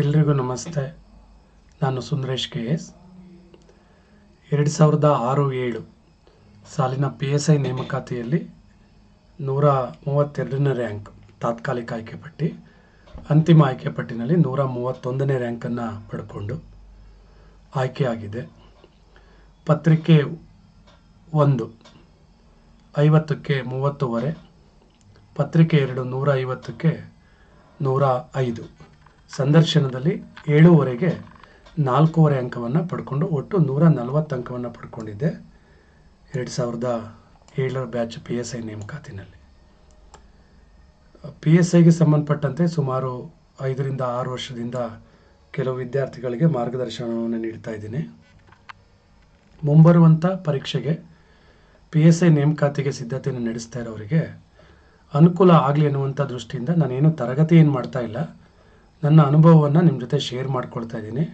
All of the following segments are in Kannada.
ಎಲ್ರಿಗೂ ನಮಸ್ತೆ. ನಾನು ಸುಂದರೇಶ್ ಕೆ ಎಸ್. ಎರಡು ಸಾವಿರದ ಆರು ಏಳು ಸಾಲಿನ ಪಿ ಎಸ್ ಐ ನೇಮಕಾತಿಯಲ್ಲಿ ನೂರ ಮೂವತ್ತೆರಡನೇ ರ್ಯಾಂಕ್ ತಾತ್ಕಾಲಿಕ ಆಯ್ಕೆ ಪಟ್ಟಿ, ಅಂತಿಮ ಆಯ್ಕೆ ಪಟ್ಟಿನಲ್ಲಿ ನೂರ ಮೂವತ್ತೊಂದನೇ ರ್ಯಾಂಕನ್ನು ಪಡ್ಕೊಂಡು ಆಯ್ಕೆಯಾಗಿದೆ. ಪತ್ರಿಕೆ ಒಂದು, ಐವತ್ತಕ್ಕೆ ಮೂವತ್ತುವರೆ, ಪತ್ರಿಕೆ ಎರಡು ನೂರ ಐವತ್ತಕ್ಕೆ ನೂರ ಐದು. ಸಂದರ್ಶನದಲ್ಲಿ ಏಳುವರೆಗೆ ನಾಲ್ಕೂವರೆ ಅಂಕವನ್ನು ಪಡ್ಕೊಂಡು ಒಟ್ಟು ನೂರ ನಲವತ್ತು ಅಂಕವನ್ನು ಪಡ್ಕೊಂಡಿದ್ದೆ. ಎರಡು ಸಾವಿರದ ಏಳರ ಬ್ಯಾಚ್ ಪಿ ಎಸ್ ಐ ನೇಮಕಾತಿನಲ್ಲಿ. ಪಿ ಎಸ್ ಐಗೆ ಸಂಬಂಧಪಟ್ಟಂತೆ ಸುಮಾರು ಐದರಿಂದ ಆರು ವರ್ಷದಿಂದ ಕೆಲವು ವಿದ್ಯಾರ್ಥಿಗಳಿಗೆ ಮಾರ್ಗದರ್ಶನವನ್ನು ನೀಡ್ತಾ ಇದ್ದೀನಿ. ಮುಂಬರುವಂಥ ಪರೀಕ್ಷೆಗೆ ಪಿ ಎಸ್ ಐ ನೇಮಕಾತಿಗೆ ಸಿದ್ಧತೆಯನ್ನು ನಡೆಸ್ತಾ ಇರೋರಿಗೆ ಅನುಕೂಲ ಆಗಲಿ ಅನ್ನುವಂಥ ದೃಷ್ಟಿಯಿಂದ ನಾನೇನು ತರಗತಿ ಏನು ಮಾಡ್ತಾ ಇಲ್ಲ. ನನ್ನ ಅನುಭವವನ್ನು ನಿಮ್ಮ ಜೊತೆ ಶೇರ್ ಮಾಡ್ಕೊಳ್ತಾ ಇದ್ದೀನಿ.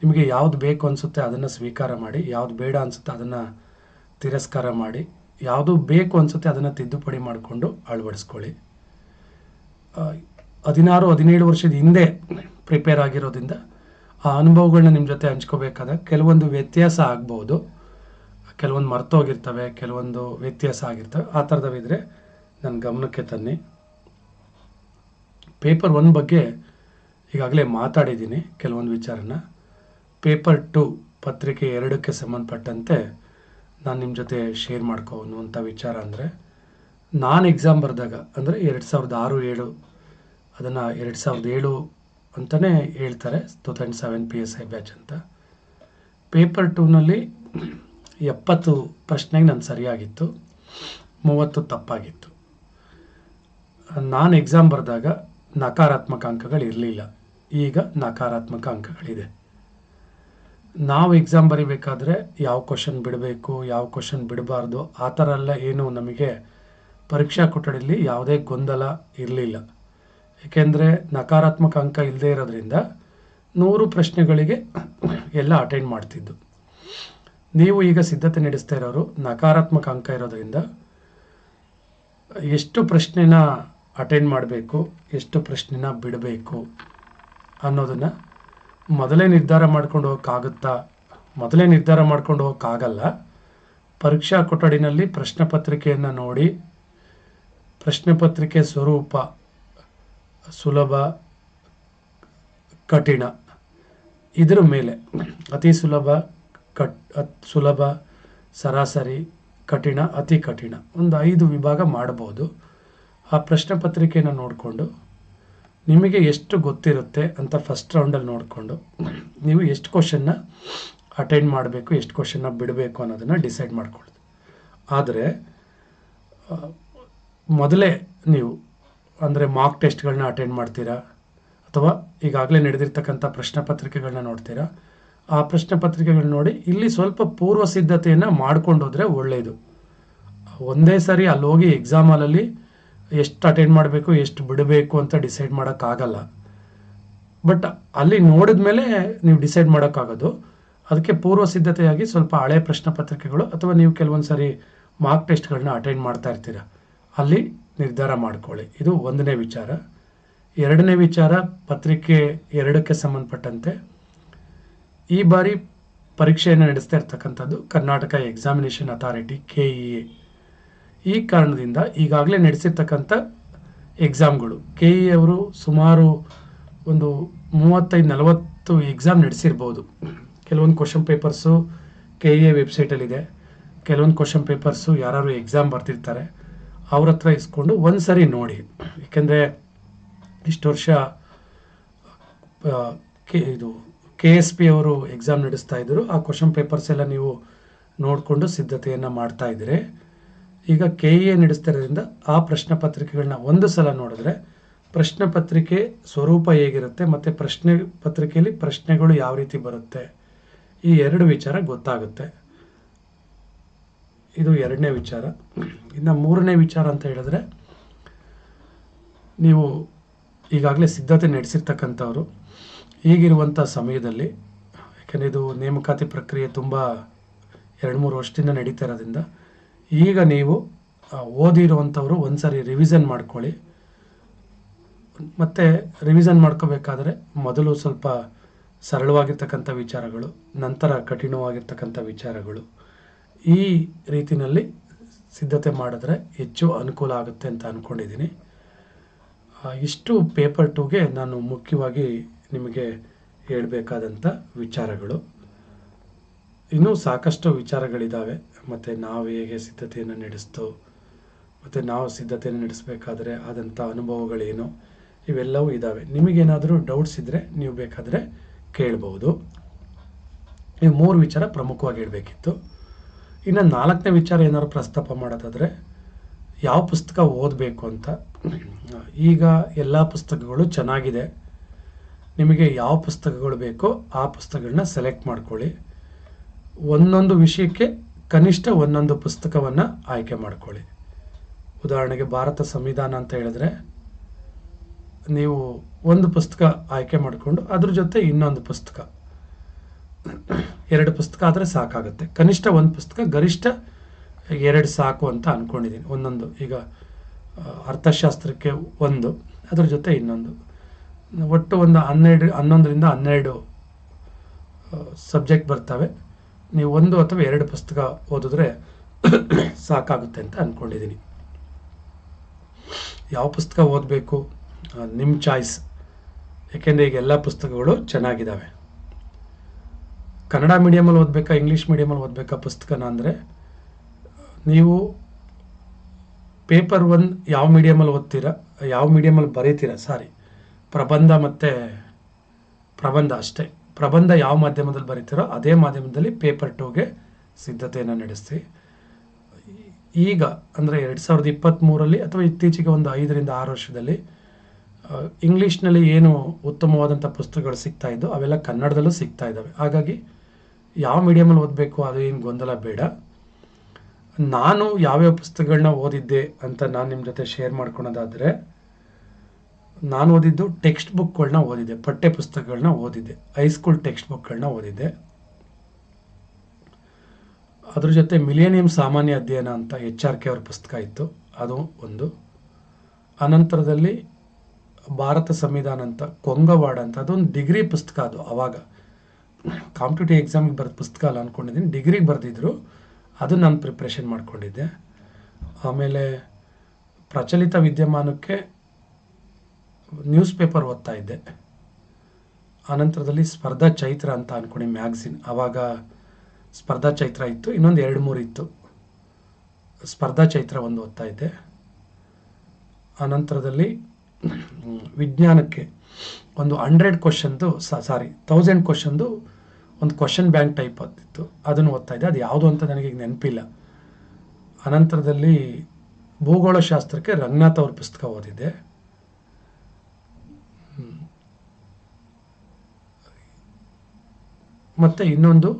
ನಿಮಗೆ ಯಾವ್ದು ಬೇಕು ಅನಿಸುತ್ತೆ ಅದನ್ನು ಸ್ವೀಕಾರ ಮಾಡಿ, ಯಾವ್ದು ಬೇಡ ಅನಿಸುತ್ತೆ ಅದನ್ನು ತಿರಸ್ಕಾರ ಮಾಡಿ, ಯಾವುದು ಬೇಕು ಅನಿಸುತ್ತೆ ಅದನ್ನು ತಿದ್ದುಪಡಿ ಮಾಡಿಕೊಂಡು ಅಳವಡಿಸ್ಕೊಳ್ಳಿ. ಹದಿನಾರು, ಹದಿನೇಳು ವರ್ಷದ ಹಿಂದೆ ಪ್ರಿಪೇರ್ ಆಗಿರೋದ್ರಿಂದ ಆ ಅನುಭವಗಳನ್ನ ನಿಮ್ಮ ಜೊತೆ ಹಂಚ್ಕೋಬೇಕಾದಾಗ ಕೆಲವೊಂದು ವ್ಯತ್ಯಾಸ ಆಗ್ಬೋದು. ಕೆಲವೊಂದು ಮರ್ತೋಗಿರ್ತವೆ, ಕೆಲವೊಂದು ವ್ಯತ್ಯಾಸ ಆಗಿರ್ತವೆ. ಆ ಥರದವಿದ್ರೆ ನನ್ನ ಗಮನಕ್ಕೆ ತನ್ನಿ. ಪೇಪರ್ ಒನ್ ಬಗ್ಗೆ ಈಗಾಗಲೇ ಮಾತಾಡಿದ್ದೀನಿ ಕೆಲವೊಂದು ವಿಚಾರನ. ಪೇಪರ್ ಟು ಪತ್ರಿಕೆ ಎರಡಕ್ಕೆ ಸಂಬಂಧಪಟ್ಟಂತೆ ನಾನು ನಿಮ್ಮ ಜೊತೆ ಶೇರ್ ಮಾಡ್ಕೋ ಅನ್ನುವಂಥ ವಿಚಾರ ಅಂದರೆ, ನಾನು ಎಕ್ಸಾಮ್ ಬರೆದಾಗ, ಅಂದರೆ ಎರಡು ಸಾವಿರದ ಆರು ಏಳು, ಅದನ್ನು ಎರಡು ಸಾವಿರದ ಏಳು ಅಂತಲೇ ಹೇಳ್ತಾರೆ two thousand seven P S I batch ಅಂತ. ಪೇಪರ್ ಟೂನಲ್ಲಿ ಎಪ್ಪತ್ತು ಪ್ರಶ್ನೆಗೆ ನಾನು ಸರಿಯಾಗಿತ್ತು, ಮೂವತ್ತು ತಪ್ಪಾಗಿತ್ತು. ನಾನು ಎಕ್ಸಾಮ್ ಬರೆದಾಗ ನಕಾರಾತ್ಮಕ ಅಂಕಗಳು ಇರಲಿಲ್ಲ ಈಗ ನಕಾರಾತ್ಮಕ ಅಂಕಗಳಿದೆ. ನಾವು ಎಕ್ಸಾಮ್ ಬರಿಬೇಕಾದ್ರೆ ಯಾವ ಕ್ವಶನ್ ಬಿಡಬೇಕು, ಯಾವ ಕ್ವಶನ್ ಬಿಡಬಾರ್ದು, ಆ ಥರ ಎಲ್ಲ ಏನು ನಮಗೆ ಪರೀಕ್ಷಾ ಕೊಠಡಿಯಲ್ಲಿ ಯಾವುದೇ ಗೊಂದಲ ಇರಲಿಲ್ಲ. ಏಕೆಂದರೆ ನಕಾರಾತ್ಮಕ ಅಂಕ ಇಲ್ಲದೇ ಇರೋದ್ರಿಂದ ನೂರು ಪ್ರಶ್ನೆಗಳಿಗೆ ಎಲ್ಲ ಅಟೆಂಡ್ ಮಾಡ್ತಿದ್ದು. ನೀವು ಈಗ ಸಿದ್ಧತೆ ನಡೆಸ್ತಾ ಇರೋರು ನಕಾರಾತ್ಮಕ ಅಂಕ ಇರೋದರಿಂದ ಎಷ್ಟು ಪ್ರಶ್ನೆನ ಅಟೆಂಡ್ ಮಾಡಬೇಕು, ಎಷ್ಟು ಪ್ರಶ್ನೆನ ಬಿಡಬೇಕು ಅನ್ನೋದನ್ನು ಮೊದಲೇ ನಿರ್ಧಾರ ಮಾಡ್ಕೊಂಡು ಹೋಗೋಕ್ಕಾಗುತ್ತಾ? ಮೊದಲೇ ನಿರ್ಧಾರ ಮಾಡ್ಕೊಂಡು ಹೋಗೋಕ್ಕಾಗಲ್ಲ. ಪರೀಕ್ಷಾ ಕೊಠಡಿನಲ್ಲಿ ಪ್ರಶ್ನೆ ಪತ್ರಿಕೆಯನ್ನು ನೋಡಿ, ಪ್ರಶ್ನೆ ಪತ್ರಿಕೆ ಸ್ವರೂಪ ಸುಲಭ, ಕಠಿಣ. ಇದರ ಮೇಲೆ ಅತಿ ಸುಲಭ, ಕಟ್, ಸುಲಭ, ಸರಾಸರಿ, ಕಠಿಣ, ಅತಿ ಕಠಿಣ. ಒಂದು ಐದು ವಿಭಾಗ ಮಾಡಬಹುದು ಆ ಪ್ರಶ್ನೆ ಪತ್ರಿಕೆಯನ್ನು ನೋಡಿಕೊಂಡು ನಿಮಗೆ ಎಷ್ಟು ಗೊತ್ತಿರುತ್ತೆ ಅಂತ ಫಸ್ಟ್ ರೌಂಡಲ್ಲಿ ನೋಡಿಕೊಂಡು ನೀವು ಎಷ್ಟು ಕ್ವಶನ್ನ ಅಟೆಂಡ್ ಮಾಡಬೇಕು, ಎಷ್ಟು ಕ್ವಶನ್ನ ಬಿಡಬೇಕು ಅನ್ನೋದನ್ನು ಡಿಸೈಡ್ ಮಾಡ್ಕೊಳ್ಳೋದು. ಆದರೆ ಮೊದಲೇ ನೀವು ಅಂದರೆ ಮಾರ್ಕ್ ಟೆಸ್ಟ್ಗಳನ್ನ ಅಟೆಂಡ್ ಮಾಡ್ತೀರಾ? ಅಥವಾ ಈಗಾಗಲೇ ನಡೆದಿರ್ತಕ್ಕಂಥ ಪ್ರಶ್ನೆ ಪತ್ರಿಕೆಗಳನ್ನ ನೋಡ್ತೀರಾ? ಆ ಪ್ರಶ್ನೆ ಪತ್ರಿಕೆಗಳನ್ನ ನೋಡಿ ಇಲ್ಲಿ ಸ್ವಲ್ಪ ಪೂರ್ವ ಸಿದ್ಧತೆಯನ್ನು ಮಾಡ್ಕೊಂಡು ಹೋದರೆ ಒಳ್ಳೆಯದು ಒಂದೇ ಸಾರಿ ಅಲ್ಲಿ ಹೋಗಿ ಎಕ್ಸಾಮ್ ಎಷ್ಟು ಅಟೆಂಡ್ ಮಾಡಬೇಕು, ಎಷ್ಟು ಬಿಡಬೇಕು ಅಂತ ಡಿಸೈಡ್ ಮಾಡೋಕ್ಕಾಗಲ್ಲ. ಬಟ್ ಅಲ್ಲಿ ನೋಡಿದ ಮೇಲೆ ನೀವು ಡಿಸೈಡ್ ಮಾಡೋಕ್ಕಾಗೋದು. ಅದಕ್ಕೆ ಪೂರ್ವ ಸಿದ್ಧತೆಯಾಗಿ ಸ್ವಲ್ಪ ಹಳೆ ಪ್ರಶ್ನೆ ಪತ್ರಿಕೆಗಳು ಅಥವಾ ನೀವು ಕೆಲವೊಂದು ಸಾರಿ ಮಾರ್ಕ್ ಟೆಸ್ಟ್ಗಳನ್ನ ಅಟೆಂಡ್ ಮಾಡ್ತಾ ಇರ್ತೀರ. ಅಲ್ಲಿ ನಿರ್ಧಾರ ಮಾಡ್ಕೊಳ್ಳಿ. ಇದು ಒಂದನೇ ವಿಚಾರ. ಎರಡನೇ ವಿಚಾರ, ಪತ್ರಿಕೆ ಎರಡಕ್ಕೆ ಸಂಬಂಧಪಟ್ಟಂತೆ ಈ ಬಾರಿ ಪರೀಕ್ಷೆಯನ್ನು ನಡೆಸ್ತಾ ಇರ್ತಕ್ಕಂಥದ್ದು Karnataka examination authority K E A ಈ ಕಾರಣದಿಂದ ಈಗಾಗಲೇ ನಡೆಸಿರ್ತಕ್ಕಂಥ ಎಕ್ಸಾಮ್ಗಳು ಕೆ ಇ ಅವರು ಸುಮಾರು ಒಂದು ಮೂವತ್ತೈದು, ನಲವತ್ತು ಎಕ್ಸಾಮ್ ನಡೆಸಿರ್ಬೋದು. ಕೆಲವೊಂದು question papers K E A ವೆಬ್ಸೈಟಲ್ಲಿದೆ ಕೆಲವೊಂದು ಕ್ವಶನ್ ಪೇಪರ್ಸು ಯಾರು ಎಕ್ಸಾಮ್ ಬರ್ತಿರ್ತಾರೆ ಅವ್ರ ಹತ್ರ ಇಸ್ಕೊಂಡು ಒಂದು ಸರಿ ನೋಡಿ. ಏಕೆಂದರೆ ಇಷ್ಟು ವರ್ಷ ಕೆ ಇದು ಕೆ ಎಸ್ ಪಿ ಅವರು ಎಕ್ಸಾಮ್ ನಡೆಸ್ತಾ ಇದ್ದರು ಆ ಕ್ವಶನ್ ಪೇಪರ್ಸ್ ಎಲ್ಲ ನೀವು ನೋಡಿಕೊಂಡು ಸಿದ್ಧತೆಯನ್ನು ಮಾಡ್ತಾ ಇದ್ದೀರಿ. ಈಗ ಕೆ ಇ ಎ ನಡೆಸ್ತಿರೋದ್ರಿಂದ ಆ ಪ್ರಶ್ನೆ ಪತ್ರಿಕೆಗಳನ್ನ ಒಂದು ಸಲ ನೋಡಿದ್ರೆ ಪ್ರಶ್ನೆ ಪತ್ರಿಕೆ ಸ್ವರೂಪ ಹೇಗಿರುತ್ತೆ ಮತ್ತು ಪ್ರಶ್ನೆ ಪತ್ರಿಕೆಯಲ್ಲಿ ಪ್ರಶ್ನೆಗಳು ಯಾವ ರೀತಿ ಬರುತ್ತೆ? ಈ ಎರಡು ವಿಚಾರ ಗೊತ್ತಾಗುತ್ತೆ. ಇದು ಎರಡನೇ ವಿಚಾರ. ಇನ್ನು ಮೂರನೇ ವಿಚಾರ ಅಂತ ಹೇಳಿದ್ರೆ ನೀವು ಈಗಾಗಲೇ ಸಿದ್ಧತೆ ನಡೆಸಿರ್ತಕ್ಕಂಥವ್ರು ಈಗಿರುವಂಥ ಸಮಯದಲ್ಲಿ, ಯಾಕೆಂದರೆ ಇದು ನೇಮಕಾತಿ ಪ್ರಕ್ರಿಯೆ ತುಂಬ ಎರಡು ಮೂರು ವರ್ಷದಿಂದ ನಡೀತಾ ಇರೋದ್ರಿಂದ ಈಗ ನೀವು ಓದಿರುವಂಥವರು ಒಂದು ಸಾರಿ ರಿವಿಷನ್ ಮಾಡ್ಕೊಳ್ಳಿ. ಮತ್ತು ರಿವಿಷನ್ ಮಾಡ್ಕೋಬೇಕಾದ್ರೆ ಮೊದಲು ಸ್ವಲ್ಪ ಸರಳವಾಗಿರ್ತಕ್ಕಂಥ ವಿಚಾರಗಳು, ನಂತರ ಕಠಿಣವಾಗಿರ್ತಕ್ಕಂಥ ವಿಚಾರಗಳು. ಈ ರೀತಿಯಲ್ಲಿ ಸಿದ್ಧತೆ ಮಾಡಿದ್ರೆ ಹೆಚ್ಚು ಅನುಕೂಲ ಆಗುತ್ತೆ ಅಂತ ಅಂದ್ಕೊಂಡಿದ್ದೀನಿ ಇಷ್ಟು ಪೇಪರ್ ಟೂಗೆ ನಾನು ಮುಖ್ಯವಾಗಿ ನಿಮಗೆ ಹೇಳಬೇಕಾದಂಥ ವಿಚಾರಗಳು. ಇನ್ನೂ ಸಾಕಷ್ಟು ವಿಚಾರಗಳಿದ್ದಾವೆ ಮತ್ತು ನಾವು ಹೇಗೆ ಸಿದ್ಧತೆಯನ್ನು ನಡೆಸ್ತೋ, ಮತ್ತು ನಾವು ಸಿದ್ಧತೆಯನ್ನು ನಡೆಸಬೇಕಾದ್ರೆ ಆದಂಥ ಅನುಭವಗಳೇನು? ಇವೆಲ್ಲವೂ ಇದ್ದಾವೆ. ನಿಮಗೇನಾದರೂ ಡೌಟ್ಸ್ ಇದ್ದರೆ ನೀವು ಬೇಕಾದರೆ ಕೇಳ್ಬೋದು. ಈ ಮೂರು ವಿಚಾರ ಪ್ರಮುಖವಾಗಿ ಇಡಬೇಕಿತ್ತು ಇನ್ನು ನಾಲ್ಕನೇ ವಿಚಾರ ಏನಾದ್ರು ಪ್ರಸ್ತಾಪ ಮಾಡೋದಾದರೆ, ಯಾವ ಪುಸ್ತಕ ಓದಬೇಕು ಅಂತ. ಈಗ ಎಲ್ಲ ಪುಸ್ತಕಗಳು ಚೆನ್ನಾಗಿದೆ. ನಿಮಗೆ ಯಾವ ಪುಸ್ತಕಗಳು ಬೇಕೋ ಆ ಪುಸ್ತಕಗಳನ್ನ ಸೆಲೆಕ್ಟ್ ಮಾಡ್ಕೊಳ್ಳಿ. ಒಂದೊಂದು ವಿಷಯಕ್ಕೆ ಕನಿಷ್ಠ ಒಂದೊಂದು ಪುಸ್ತಕವನ್ನು ಆಯ್ಕೆ ಮಾಡ್ಕೊಳ್ಳಿ. ಉದಾಹರಣೆಗೆ ಭಾರತ ಸಂವಿಧಾನ ಅಂತ ಹೇಳಿದ್ರೆ, ನೀವು ಒಂದು ಪುಸ್ತಕ ಆಯ್ಕೆ ಮಾಡಿಕೊಂಡು ಅದ್ರ ಜೊತೆ ಇನ್ನೊಂದು ಪುಸ್ತಕ. ಎರಡು ಪುಸ್ತಕ ಆದರೆ ಸಾಕಾಗುತ್ತೆ. ಕನಿಷ್ಠ ಒಂದು ಪುಸ್ತಕ, ಗರಿಷ್ಠ ಎರಡು ಸಾಕು ಅಂತ ಅಂದ್ಕೊಂಡಿದ್ದೀನಿ ಒಂದೊಂದು, ಈಗ ಅರ್ಥಶಾಸ್ತ್ರಕ್ಕೆ ಒಂದು, ಅದ್ರ ಜೊತೆ ಇನ್ನೊಂದು. ಒಟ್ಟು ಒಂದು ಹನ್ನೆರಡು, ಹನ್ನೊಂದರಿಂದ ಹನ್ನೆರಡು ಸಬ್ಜೆಕ್ಟ್ ಬರ್ತವೆ. ನೀವು ಒಂದು ಅಥವಾ ಎರಡು ಪುಸ್ತಕ ಓದಿದ್ರೆ ಸಾಕಾಗುತ್ತೆ ಅಂತ ಅಂದ್ಕೊಂಡಿದ್ದೀನಿ ಯಾವ ಪುಸ್ತಕ ಓದಬೇಕು? ನಿಮ್ಮ ಚಾಯ್ಸ್. ಯಾಕೆಂದರೆ ಈಗ ಎಲ್ಲ ಪುಸ್ತಕಗಳು ಚೆನ್ನಾಗಿದ್ದಾವೆ ಕನ್ನಡ ಮೀಡಿಯಮಲ್ಲಿ ಓದಬೇಕಾ, ಇಂಗ್ಲೀಷ್ ಮೀಡಿಯಮಲ್ಲಿ ಓದಬೇಕಾ ಪುಸ್ತಕನ ಅಂದರೆ, ನೀವು ಪೇಪರ್ ಒನ್ ಯಾವ ಮೀಡಿಯಮಲ್ಲಿ ಓದ್ತೀರಾ, ಯಾವ ಮೀಡಿಯಮಲ್ಲಿ ಬರೀತೀರಾ, ಸಾರಿ, ಪ್ರಬಂಧ ಮತ್ತು ಪ್ರಬಂಧ ಅಷ್ಟೇ. ಪ್ರಬಂಧ ಯಾವ ಮಾಧ್ಯಮದಲ್ಲಿ ಬರೀತೀರೋ ಅದೇ ಮಾಧ್ಯಮದಲ್ಲಿ ಪೇಪರ್ ಟೂಗೆ ಸಿದ್ಧತೆಯನ್ನು ನಡೆಸ್ತೀವಿ. ಈಗ ಅಂದರೆ ಎರಡು ಸಾವಿರದ ಇಪ್ಪತ್ತ್ಮೂರಲ್ಲಿ ಅಥವಾ ಇತ್ತೀಚೆಗೆ ಒಂದು ಐದರಿಂದ ಆರು ವರ್ಷದಲ್ಲಿ ಇಂಗ್ಲೀಷ್ನಲ್ಲಿ ಏನು ಉತ್ತಮವಾದಂಥ ಪುಸ್ತಕಗಳು ಸಿಗ್ತಾ ಇದ್ದೋ ಅವೆಲ್ಲ ಕನ್ನಡದಲ್ಲೂ ಸಿಗ್ತಾ ಇದ್ದಾವೆ. ಹಾಗಾಗಿ ಯಾವ ಮೀಡಿಯಮಲ್ಲಿ ಓದಬೇಕು ಅದು ಏನು ಗೊಂದಲ ಬೇಡ. ನಾನು ಯಾವ್ಯಾವ ಪುಸ್ತಕಗಳನ್ನ ಓದಿದ್ದೆ ಅಂತ ನಾನು ನಿಮ್ಮ ಜೊತೆ ಶೇರ್ ಮಾಡ್ಕೊಳೋದಾದರೆ ನಾನು ಓದಿದ್ದು ಟೆಕ್ಸ್ಟ್ ಬುಕ್ಗಳನ್ನ ಓದಿದ್ದೆ ಪಠ್ಯ ಪುಸ್ತಕಗಳನ್ನ ಓದಿದ್ದೆ ಹೈಸ್ಕೂಲ್ ಟೆಕ್ಸ್ಟ್ ಬುಕ್ಗಳನ್ನ ಓದಿದ್ದೆ. ಅದ್ರ ಜೊತೆ ಮಿಲೇನಿಯಂ ಸಾಮಾನ್ಯ ಅಧ್ಯಯನ ಅಂತ ಎಚ್ ಆರ್ ಕೆ ಅವ್ರ ಪುಸ್ತಕ ಇತ್ತು, ಅದು ಒಂದು. ಅನಂತರದಲ್ಲಿ ಭಾರತ ಸಂವಿಧಾನ ಅಂತ, ಕೊಂಗವಾಡ ಅಂತ, ಅದೊಂದು ಡಿಗ್ರಿ ಪುಸ್ತಕ ಅದು ಅವಾಗ. ಕಾಂಪಿಟೇಟಿವ್ ಎಕ್ಸಾಮಿಗೆ ಬರೆದ ಪುಸ್ತಕ ಅಲ್ಲ ಅಂದ್ಕೊಂಡಿದ್ದೀನಿ ಡಿಗ್ರಿಗೆ ಬರೆದಿದ್ರು ಅದು ನಾನು ಪ್ರಿಪ್ರೇಷನ್ ಮಾಡ್ಕೊಂಡಿದ್ದೆ. ಆಮೇಲೆ ಪ್ರಚಲಿತ ವಿದ್ಯಮಾನಕ್ಕೆ ನ್ಯೂಸ್ ಪೇಪರ್ ಓದ್ತಾ ಇದ್ದೆ. ಆನಂತರದಲ್ಲಿ ಸ್ಪರ್ಧಾ ಚೈತ್ರ ಅಂತ ಅಂದ್ಕೊಂಡು ಮ್ಯಾಗ್ಝಿನ್ ಆವಾಗ ಸ್ಪರ್ಧಾ ಚೈತ್ರ ಇತ್ತು, ಇನ್ನೊಂದು ಎರಡು ಮೂರು ಇತ್ತು. ಸ್ಪರ್ಧಾ ಚೈತ್ರ ಒಂದು ಓದ್ತಾ ಇದ್ದೆ. ಆನಂತರದಲ್ಲಿ ವಿಜ್ಞಾನಕ್ಕೆ ಒಂದು ಹಂಡ್ರೆಡ್ ಕ್ವಶನ್ದು ಸಾರಿ ತೌಸಂಡ್ ಕ್ವಶನ್ದು ಒಂದು ಕ್ವಶನ್ ಬ್ಯಾಂಕ್ ಟೈಪ್ ಅದಿತ್ತು ಅದನ್ನು ಓದ್ತಾ ಇದ್ದೆ. ಅದು ಯಾವುದು ಅಂತ ನನಗೆ ಈಗ ನೆನಪಿಲ್ಲ. ಅನಂತರದಲ್ಲಿ ಭೂಗೋಳಶಾಸ್ತ್ರಕ್ಕೆ ರಂಗನಾಥ್ ಅವ್ರ ಪುಸ್ತಕ ಓದಿದ್ದೆ. ಮತ್ತೆ ಇನ್ನೊಂದು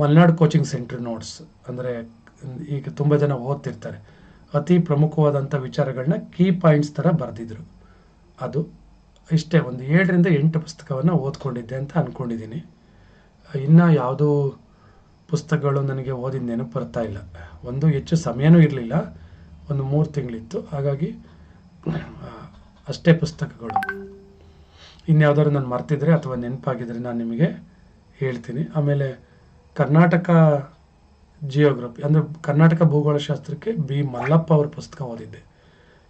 ಮಲ್ನಾಡ್ ಕೋಚಿಂಗ್ ಸೆಂಟರ್ ನೋಟ್ಸ್ ಅಂದರೆ, ಈಗ ತುಂಬ ಜನ ಓದ್ತಿರ್ತಾರೆ. ಅತಿ ಪ್ರಮುಖವಾದಂಥ ವಿಚಾರಗಳನ್ನ ಕೀ ಪಾಯಿಂಟ್ಸ್ ಥರ ಬರೆದಿದ್ರು. ಅದು ಇಷ್ಟೇ, ಒಂದು ಏಳರಿಂದ ಎಂಟು ಪುಸ್ತಕವನ್ನು ಓದ್ಕೊಂಡಿದ್ದೆ ಅಂತ ಅಂದ್ಕೊಂಡಿದ್ದೀನಿ ಇನ್ನು ಯಾವುದೂ ಪುಸ್ತಕಗಳು ನನಗೆ ಓದಿದ ನೆನಪು ಬರ್ತಾ ಇಲ್ಲ. ಒಂದು ಹೆಚ್ಚು ಸಮಯನೂ ಇರಲಿಲ್ಲ. ಒಂದು ಮೂರು ತಿಂಗಳಿತ್ತು. ಹಾಗಾಗಿ ಅಷ್ಟೇ ಪುಸ್ತಕಗಳು. ಇನ್ಯಾವುದಾದ್ರು ನಾನು ಮರ್ತಿದ್ರೆ ಅಥವಾ ನೆನಪಾಗಿದ್ರೆ ನಾನು ನಿಮಗೆ ಹೇಳ್ತೀನಿ. ಆಮೇಲೆ ಕರ್ನಾಟಕ ಜಿಯೋಗ್ರಫಿ ಅಂದರೆ ಕರ್ನಾಟಕ ಭೂಗೋಳಶಾಸ್ತ್ರಕ್ಕೆ ಬಿ. ಮಲ್ಲಪ್ಪ ಅವ್ರ ಪುಸ್ತಕ ಓದಿದ್ದೆ.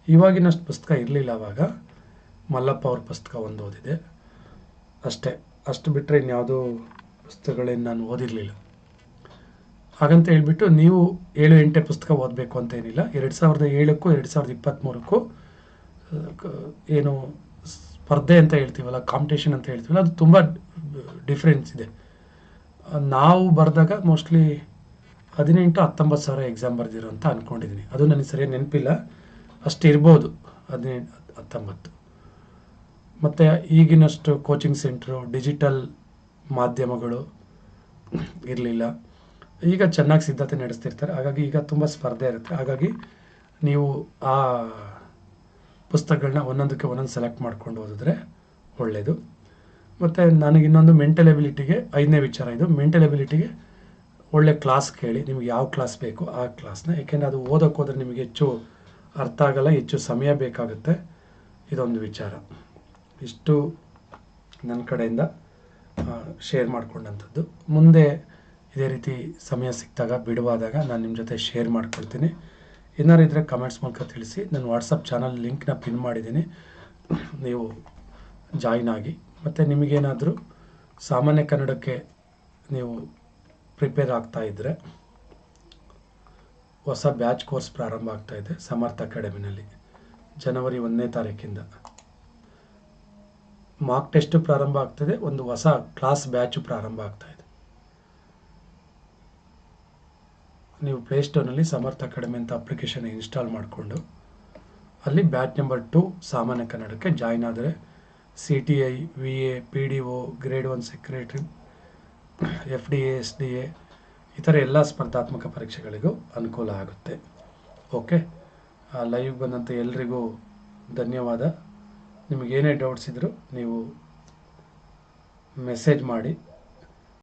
ಇವಾಗಿನಷ್ಟು ಪುಸ್ತಕ ಇರಲಿಲ್ಲ ಅವಾಗ. ಮಲ್ಲಪ್ಪ ಅವ್ರ ಪುಸ್ತಕ ಒಂದು ಓದಿದೆ ಅಷ್ಟೇ. ಅಷ್ಟು ಬಿಟ್ಟರೆ ಇನ್ಯಾವುದೋ ಪುಸ್ತಕಗಳೇನು ನಾನು ಓದಿರಲಿಲ್ಲ. ಹಾಗಂತ ಹೇಳಿಬಿಟ್ಟು ನೀವು ಏಳು ಎಂಟೆ ಪುಸ್ತಕ ಓದಬೇಕು ಅಂತ ಏನಿಲ್ಲ. ಎರಡು ಸಾವಿರದ ಏಳಕ್ಕೂ, ಎರಡು ಸಾವಿರದ ಇಪ್ಪತ್ತ್ಮೂರಕ್ಕೂ ಏನು ಸ್ಪರ್ಧೆ ಅಂತ ಹೇಳ್ತೀವಲ್ಲ ಕಾಂಪಿಟೇಷನ್ ಅಂತ ಹೇಳ್ತೀವಲ್ಲ, ಅದು ತುಂಬ ಡಿಫ್ರೆನ್ಸ್ ಇದೆ. ನಾವು ಬರೆದಾಗ ಮೋಸ್ಟ್ಲಿ ಹದಿನೆಂಟು, ಹತ್ತೊಂಬತ್ತು ಸಾವಿರ ಎಕ್ಸಾಮ್ ಬರೆದಿರೋ ಅಂತ ಅಂದ್ಕೊಂಡಿದ್ದೀನಿ ಅದು ನನಗೆ ಸರಿಯಾಗಿ ನೆನಪಿಲ್ಲ. ಅಷ್ಟು ಇರ್ಬೋದು, ಹದಿನೆಂಟು, ಹತ್ತೊಂಬತ್ತು. ಮತ್ತು ಈಗಿನಷ್ಟು ಕೋಚಿಂಗ್ ಸೆಂಟ್ರು ಡಿಜಿಟಲ್ ಮಾಧ್ಯಮಗಳು ಇರಲಿಲ್ಲ. ಈಗ ಚೆನ್ನಾಗಿ ಸಿದ್ಧತೆ ನಡೆಸ್ತಿರ್ತಾರೆ. ಹಾಗಾಗಿ ಈಗ ತುಂಬ ಸ್ಪರ್ಧೆ ಇರುತ್ತೆ. ಹಾಗಾಗಿ ನೀವು ಆ ಪುಸ್ತಕಗಳನ್ನ ಒಂದೊಂದಕ್ಕೆ ಒಂದೊಂದು ಸೆಲೆಕ್ಟ್ ಮಾಡ್ಕೊಂಡು ಓದಿದ್ರೆ ಒಳ್ಳೆಯದು ಮತ್ತು ನನಗೆ ಇನ್ನೊಂದು ಮೆಂಟಲ್ ಎಬಿಲಿಟಿಗೆ ಐದನೇ ವಿಚಾರ ಇದು. ಮೆಂಟಲ್ ಎಬಿಲಿಟಿಗೆ ಒಳ್ಳೆ ಕ್ಲಾಸ್ ಕೇಳಿ, ನಿಮ್ಗೆ ಯಾವ ಕ್ಲಾಸ್ ಬೇಕು ಆ ಕ್ಲಾಸ್ನ ಯಾಕೆಂದರೆ ಅದು ಓದೋಕ್ಕೆ ಹೋದರೆ ನಿಮಗೆ ಹೆಚ್ಚು ಅರ್ಥ ಆಗಲ್ಲ, ಹೆಚ್ಚು ಸಮಯ ಬೇಕಾಗುತ್ತೆ. ಇದೊಂದು ವಿಚಾರ. ಇಷ್ಟು ನನ್ನ ಕಡೆಯಿಂದ ಶೇರ್ ಮಾಡ್ಕೊಂಡಂಥದ್ದು. ಮುಂದೆ ಇದೇ ರೀತಿ ಸಮಯ ಸಿಕ್ಕಿದಾಗ, ಬಿಡುವಾದಾಗ ನಾನು ನಿಮ್ಮ ಜೊತೆ ಶೇರ್ ಮಾಡ್ಕೊಳ್ತೀನಿ. ಏನಾರು ಇದ್ದರೆ ಕಮೆಂಟ್ಸ್ ಮೂಲಕ ತಿಳಿಸಿ. ನಾನು ವಾಟ್ಸಪ್ ಚಾನಲ್ ಲಿಂಕ್ನ ಪಿನ್ ಮಾಡಿದ್ದೀನಿ. ನೀವು ಜಾಯಿನ್ ಆಗಿ. ಮತ್ತು ನಿಮಗೇನಾದರೂ ಸಾಮಾನ್ಯ ಕನ್ನಡಕ್ಕೆ ನೀವು ಪ್ರಿಪೇರ್ ಆಗ್ತಾ ಇದ್ದರೆ ಹೊಸ ಬ್ಯಾಚ್ ಕೋರ್ಸ್ ಪ್ರಾರಂಭ ಆಗ್ತಾ ಇದೆ ಸಮರ್ಥ ಅಕಾಡೆಮಿನಲ್ಲಿ. ಜನವರಿ ಒಂದನೇ ತಾರೀಕಿಂದ. ಮಾರ್ಕ್ ಟೆಸ್ಟು ಪ್ರಾರಂಭ ಆಗ್ತದೆ ಒಂದು ಹೊಸ ಕ್ಲಾಸ್ ಬ್ಯಾಚು ಪ್ರಾರಂಭ ಆಗ್ತಾ ಇದೆ ನೀವು ಪ್ಲೇಸ್ಟೋರ್ನಲ್ಲಿ ಸಮರ್ಥ ಅಕಾಡೆಮಿ ಅಂತ ಅಪ್ಲಿಕೇಶನ್ ಇನ್ಸ್ಟಾಲ್ ಮಾಡಿಕೊಂಡು, ಅಲ್ಲಿ ಬ್ಯಾಚ್ ನಂಬರ್ ಟು ಸಾಮಾನ್ಯ ಕನ್ನಡಕ್ಕೆ ಜಾಯ್ನ್ ಆದರೆ C T I V A P D O grade one secretary F D A S D A ಈ ಥರ ಎಲ್ಲ ಸ್ಪರ್ಧಾತ್ಮಕ ಪರೀಕ್ಷೆಗಳಿಗೂ ಅನುಕೂಲ ಆಗುತ್ತೆ. ಓಕೆ ಲೈವ್ ಬಂದಂಥ ಎಲ್ರಿಗೂ ಧನ್ಯವಾದ. ನಿಮಗೇನೇ ಡೌಟ್ಸ್ ಇದ್ದರೂ ನೀವು ಮೆಸೇಜ್ ಮಾಡಿ.